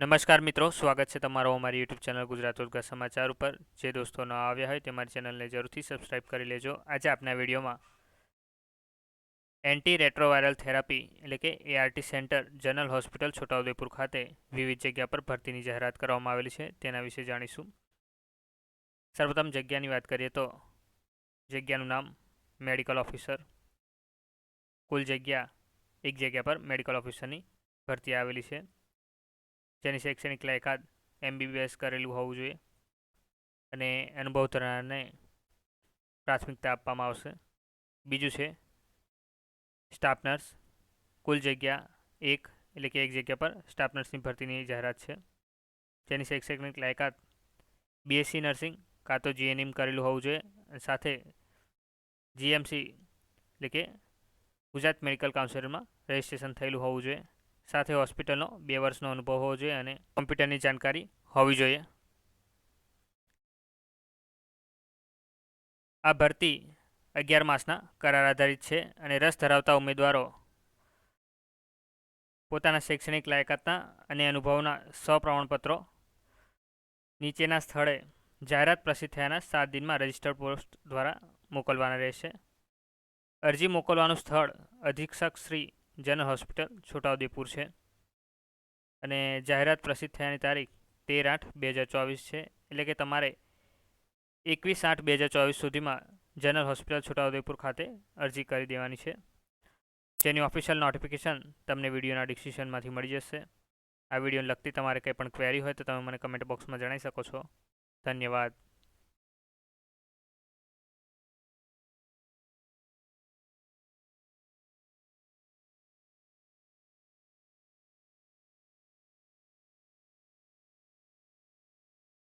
નમસ્કાર મિત્રો, સ્વાગત છે તમારો અમારી યુટ્યુબ ચેનલ ગુજરાત ઉર્ગા સમાચાર ઉપર. જે દોસ્તો ન આવ્યા હોય તે મારી ચેનલને જરૂરથી સબસ્ક્રાઇબ કરી લેજો. આજે આપના વિડીયોમાં એન્ટી રેટ્રોવાયરલ થેરાપી એટલે કે ART centre general hospital Chhota Udepur ખાતે વિવિધ જગ્યા પર ભરતીની જાહેરાત કરવામાં આવેલી છે. તેના વિશે જાણીશું. સર્વપ્રથમ જગ્યાની વાત કરીએ તો જગ્યાનું નામ મેડિકલ ઓફિસર કુલ જગ્યા એક જગ્યા પર મેડિકલ ઓફિસરની ભરતી આવેલી છે. જેની શૈક્ષણિક લાયકાત એમબીબીએસ કરેલું હોવું જોઈએ અને અનુભવ ધરાવનારને પ્રાથમિકતા આપવામાં આવશે. બીજું છે સ્ટાફ નર્સ કુલ જગ્યા એક, એટલે કે એક જગ્યા પર સ્ટાફ નર્સની ભરતીની જાહેરાત છે. જેની શૈક્ષણિક લાયકાત બીએસસી નર્સિંગ કાં તો જીએનએમ કરેલું હોવું જોઈએ સાથે જીએમસી એટલે કે ગુજરાત મેડિકલ કાઉન્સિલમાં રજિસ્ટ્રેશન થયેલું હોવું જોઈએ. સાથે હોસ્પિટલનો બે વર્ષનો અનુભવ હોવો જોઈએ અને કોમ્પ્યુટરની જાણકારી હોવી જોઈએ. આ ભરતી અગિયાર માસના કરાર આધારિત છે અને રસ ધરાવતા ઉમેદવારો પોતાના શૈક્ષણિક લાયકાતના અને અનુભવના સપ્રમાણપત્રો નીચેના સ્થળે જાહેરાત પ્રસિદ્ધ થયાના સાત દિનમાં રજિસ્ટર્ડ પોસ્ટ દ્વારા મોકલવાના રહેશે. અરજી મોકલવાનું સ્થળ અધિક્ષક શ્રી જનરલ હોસ્પિટલ છોટાઉદેપુર છે. અને જાહેરાત પ્રસિદ્ધ થયાની તારીખ તેર આઠ બે હજાર ચોવીસ છે. એટલે કે તમારે એકવીસ આઠ બે હજાર ચોવીસ સુધીમાં જનરલ હોસ્પિટલ છોટાઉદેપુર ખાતે અરજી કરી દેવાની છે. જેની ઓફિશિયલ નોટિફિકેશન તમને વિડીયોના ડિસ્ક્રિપ્શનમાંથી મળી જશે. આ વિડીયોને લગતી તમારે કંઈ પણ ક્વેરી હોય તો તમે મને કમેન્ટ બોક્સમાં જણાવી શકો છો. ધન્યવાદ.